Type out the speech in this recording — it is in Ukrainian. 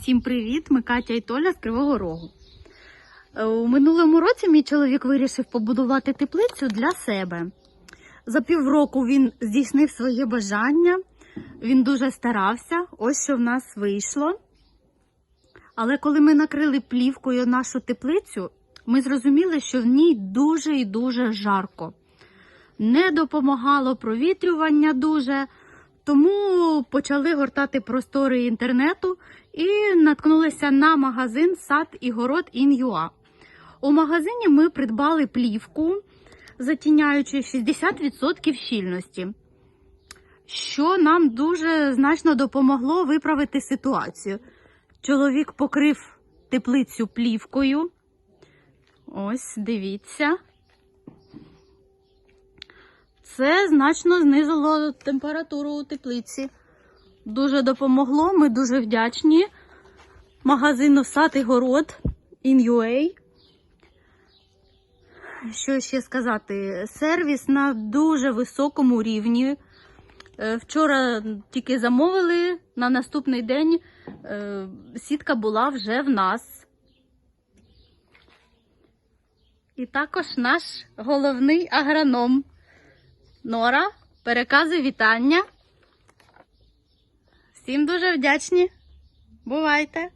Всім привіт! Ми Катя і Толя з Кривого Рогу. Е, У минулому році мій чоловік вирішив побудувати теплицю для себе. За півроку він здійснив своє бажання, він дуже старався. Ось що в нас вийшло. Але коли ми накрили плівкою нашу теплицю, ми зрозуміли, що в ній дуже і дуже жарко. Не допомагало провітрювання дуже, тому почали гортати простори інтернету і наткнулися на магазин сад і город Ін'юа. У магазині ми придбали плівку, затіняючи 60% щільності, що нам дуже значно допомогло виправити ситуацію. Чоловік покрив теплицю плівкою. Ось, дивіться. Це значно знизило температуру у теплиці. Дуже допомогло. Ми дуже вдячні магазину Сад і город InUA. Що ще сказати? Сервіс на дуже високому рівні. Е, Вчора тільки замовили, на наступний день е, сітка була вже в нас. І також наш головний агроном Нора переказує вітання. Всім дуже вдячні. Бувайте!